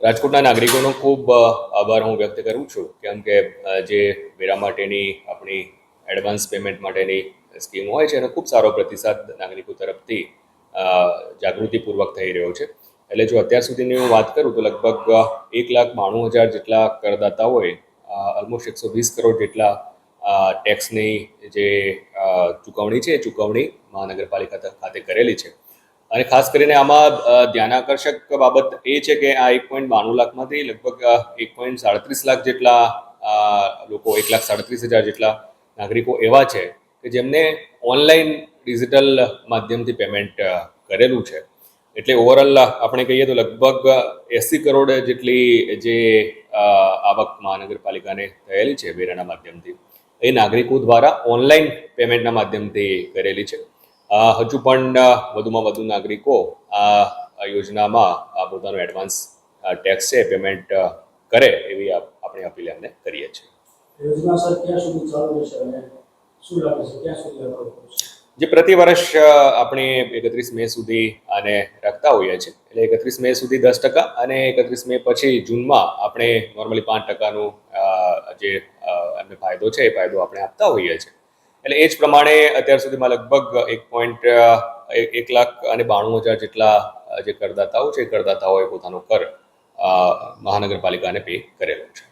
રાજકોટના નાગરિકોનો ખૂબ આભાર હું વ્યક્ત કરું છું. કેમ કે જે વેરા માટેની આપણી એડવાન્સ પેમેન્ટ માટેની સ્કીમ હોય છે, એનો ખૂબ સારો પ્રતિસાદ નાગરિકો તરફથી જાગૃતિપૂર્વક થઈ રહ્યો છે. એટલે જો અત્યાર સુધીની હું વાત કરું તો લગભગ એક લાખ બાણું હજાર જેટલા કરદાતાઓએ ઓલમોસ્ટ એકસો વીસ કરોડ જેટલા ટેક્સની જે ચૂકવણી છે, એ ચૂકવણી મહાનગરપાલિકા ખાતે કરેલી છે. અને ખાસ કરીને આમાં ધ્યાન આકર્ષક બાબત એ છે કે આ એક પોઈન્ટ બાણું લાખમાંથી લગભગ એક પોઈન્ટ સાડત્રીસ લાખ જેટલા લોકો, એક લાખ સાડત્રીસ હજાર જેટલા નાગરિકો એવા છે કે જેમને ઓનલાઈન ડિજિટલ માધ્યમથી પેમેન્ટ કરેલું છે. એટલે ઓવરઓલ આપણે કહીએ તો લગભગ એંસી કરોડ જેટલી જે આવક મહાનગરપાલિકાને થયેલી છે વેરાના માધ્યમથી. એ નાગરિકો દ્વારા ઓનલાઈન પેમેન્ટના માધ્યમથી કરેલી છે. હજુ પણ વધુમાં વધુ નાગરિકો આ યોજનામાં પોતાનું એડવાન્સ ટેક્સ છે પેમેન્ટ કરે એવી આપણે અપીલ એમને કરીએ છીએ. જે પ્રતિ વર્ષ આપણે એકત્રીસ મે સુધી આને રાખતા હોઈએ છીએ. એટલે એકત્રીસ મે સુધી દસ ટકા અને એકત્રીસ મે પછી જૂનમાં આપણે નોર્મલી પાંચ ટકાનું જે એમને ફાયદો છે એ ફાયદો આપણે આપતા હોઈએ છીએ. એટલે એ જ પ્રમાણે અત્યાર સુધીમાં લગભગ એક પોઈન્ટ એક લાખ અને બાણું હજાર જેટલા જે કરદાતાઓ છે કરદાતાઓએ પોતાનો કર મહાનગરપાલિકાને પે કરેલો છે.